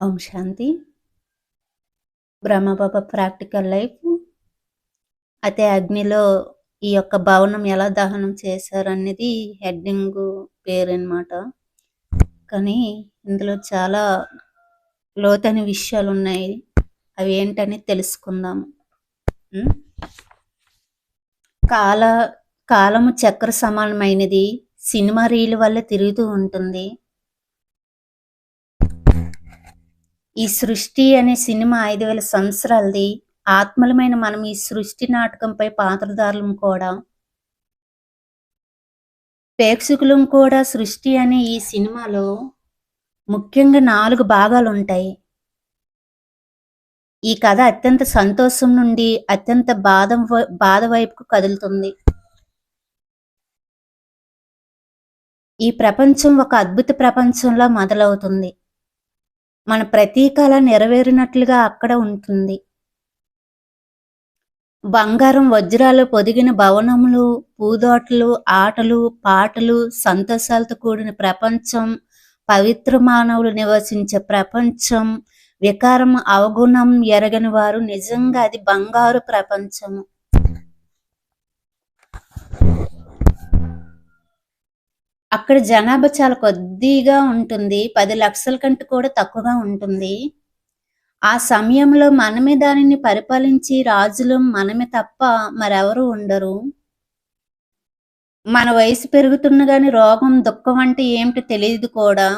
ఓం శాంతి. Brahma Baba practical life. అయితే అగ్నిలో ఈ యొక్క భవనం ఎలా దహనం చేశారు అనేది హెడ్డింగ్ పేరు అనమాట కానీ ఇందులో చాలా లోతైన విషయాలు ఉన్నాయి. అవి ఏంటని తెలుసుకుందాము కాల కాలము చక్ర సమానమైనది. సినిమా రీల్ వల్ల తిరుగుతూ ఉంటుంది. ఈ సృష్టి అనే సినిమా ఐదు వేల సంవత్సరాలది. ఆత్మలమైన మనం ఈ సృష్టి నాటకంపై పాత్రదారులం కూడా. ప్రేక్షకులం కూడా సృష్టి అనే ఈ సినిమాలో ముఖ్యంగా నాలుగు భాగాలు ఉంటాయి ఈ కథ అత్యంత సంతోషం నుండి అత్యంత బాధ బాధ వైపుకు కదులుతుంది. ఈ ప్రపంచం ఒక అద్భుత ప్రపంచంలా మొదలవుతుంది. మన ప్రతీకల నెరవేరినట్లుగా అక్కడ ఉంటుంది. బంగారం వజ్రాలు పొదిగిన భవనములు పూదోటలు ఆటలు పాటలు సంతోషాలతో కూడిన ప్రపంచం పవిత్ర మానవులు నివసించే ప్రపంచం వికారం అవగుణం ఎరగని వారు నిజంగా అది బంగారు ప్రపంచము. అక్కడ జనాభా చాలా కొద్దిగా ఉంటుంది. పది లక్షల కంటే కూడా తక్కువగా ఉంటుంది. ఆ సమయంలో మనమే దానిని పరిపాలించి రాజులు మనమే తప్ప మరెవరు ఉండరు. మన వయసు పెరుగుతున్న గాని రోగం దుఃఖం అంటే ఏమిటి తెలియదు కూడా.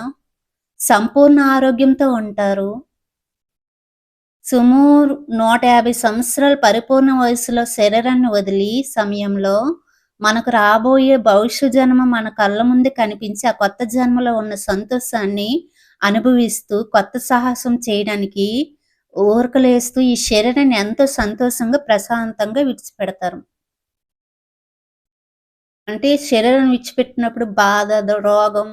సంపూర్ణ ఆరోగ్యంతో ఉంటారు. సుమారు నూట యాభై సంవత్సరాల పరిపూర్ణ వయసులో శరీరాన్ని వదిలి సమయంలో మనకు రాబోయే భవిష్య జన్మ మన కళ్ళ ముందు కనిపించి ఆ కొత్త జన్మలో ఉన్న సంతోషాన్ని అనుభవిస్తూ కొత్త సాహసం చేయడానికి ఊరకలేస్తూ ఈ శరీరాన్ని ఎంతో సంతోషంగా ప్రశాంతంగా విడిచిపెడతారు. అంటే శరీరం విడిచిపెట్టినప్పుడు బాధ రోగం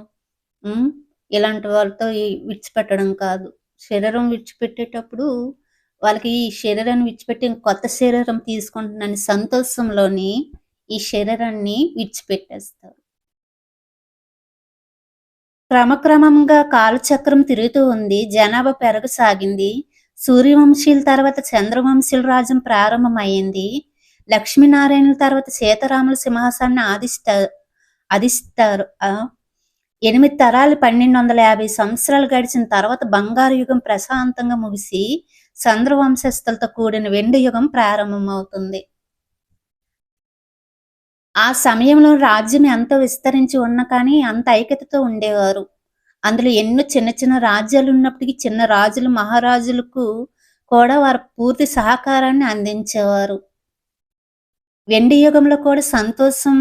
ఇలాంటి వాళ్ళతో విడిచిపెట్టడం కాదు. శరీరం విడిచిపెట్టేటప్పుడు వాళ్ళకి ఈ శరీరాన్ని విడిచిపెట్టి కొత్త శరీరం తీసుకుంటున్నాను సంతోషంలోని ఈ శరీరాన్ని విడిచిపెట్టేస్తారు. క్రమక్రమంగా కాలచక్రం తిరుగుతూ ఉంది. జనాభా పెరగసాగింది. సూర్యవంశీయుల తర్వాత చంద్రవంశీయుల రాజ్యం ప్రారంభమైంది. లక్ష్మీనారాయణుల తర్వాత సీతారాముల సింహాసనాన్ని ఆదిస్తా అధిస్తారు ఆ, ఎనిమిది తరాలు పన్నెండు వందల యాభై సంవత్సరాలు గడిచిన తర్వాత బంగారు యుగం ప్రశాంతంగా ముగిసి చంద్రవంశస్థులతో కూడిన వెండి యుగం ప్రారంభమవుతుంది. ఆ సమయంలో రాజ్యం ఎంతో విస్తరించి ఉన్న కానీ అంత ఐక్యతతో ఉండేవారు. అందులో ఎన్నో చిన్న చిన్న రాజ్యాలు ఉన్నప్పటికీ చిన్న రాజులు మహారాజులకు కూడా వారు పూర్తి సహకారాన్ని అందించేవారు. వెండి యుగంలో కూడా సంతోషం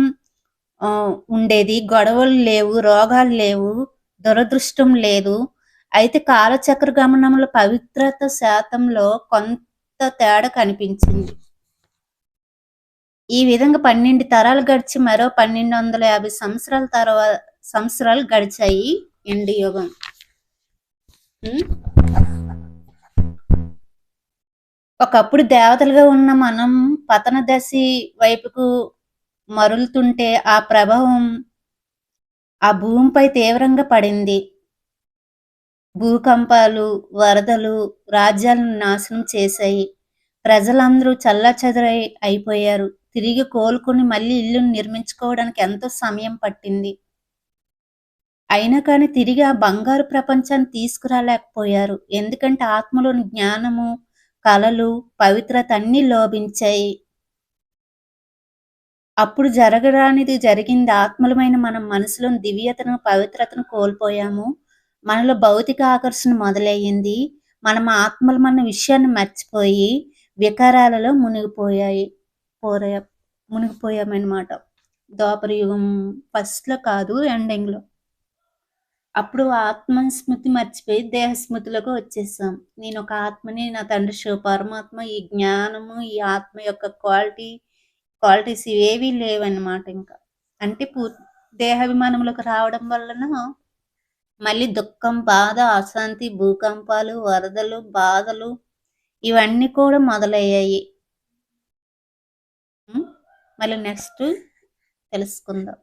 ఉండేది. గొడవలు లేవు రోగాలు లేవు దురదృష్టం లేదు. అయితే కాలచక్ర గమనంలో పవిత్రత శాతంలో కొంత తేడా కనిపించింది. ఈ విధంగా పన్నెండు తరాలు గడిచి మరో పన్నెండు వందల యాభై సంవత్సరాల తర్వాత సంవత్సరాలు గడిచాయి ఎండు యుగం. ఒకప్పుడు దేవతలుగా ఉన్న మనం పతన దశ వైపుకు మరులుతుంటే ఆ ప్రభావం ఆ భూమిపై తీవ్రంగా పడింది. భూకంపాలు వరదలు రాజ్యాలను నాశనం చేశాయి. ప్రజలందరూ చల్లాచెదరై అయిపోయారు. తిరిగి కోలుకుని మళ్ళీ ఇల్లును నిర్మించుకోవడానికి ఎంతో సమయం పట్టింది. అయినా కానీ తిరిగి ఆ బంగారు ప్రపంచాన్ని తీసుకురాలేకపోయారు. ఎందుకంటే ఆత్మలోని జ్ఞానము కళలు పవిత్రత అన్నీ లోభించాయి అప్పుడు జరగరానిది జరిగింది. ఆత్మలమైన మనం మనసులోని దివ్యతను పవిత్రతను కోల్పోయాము. మనలో భౌతిక ఆకర్షణ మొదలయ్యింది. మనం ఆత్మలు మన విషయాన్ని మర్చిపోయి వికారాలలో మునిగిపోయాయి. పోరా మునిగిపోయామన్నమాట. ద్వాపర యుగం ఫస్ట్లో కాదు ఎండింగ్లో. అప్పుడు ఆత్మస్మృతి మర్చిపోయి దేహస్మృతిలోకి వచ్చేసాం. నేను ఒక ఆత్మని నా తండ్రి శివ పరమాత్మ ఈ జ్ఞానము ఈ ఆత్మ యొక్క క్వాలిటీ క్వాలిటీస్ ఇవేవీ లేవన్నమాట ఇంకా. అంటే పూ దేహాభిమానంలోకి రావడం వలన మళ్ళీ దుఃఖం బాధ అశాంతి భూకంపాలు వరదలు బాధలు ఇవన్నీ కూడా మొదలయ్యాయి. మళ్ళీ నెక్స్ట్ తెలుసుకుందాం.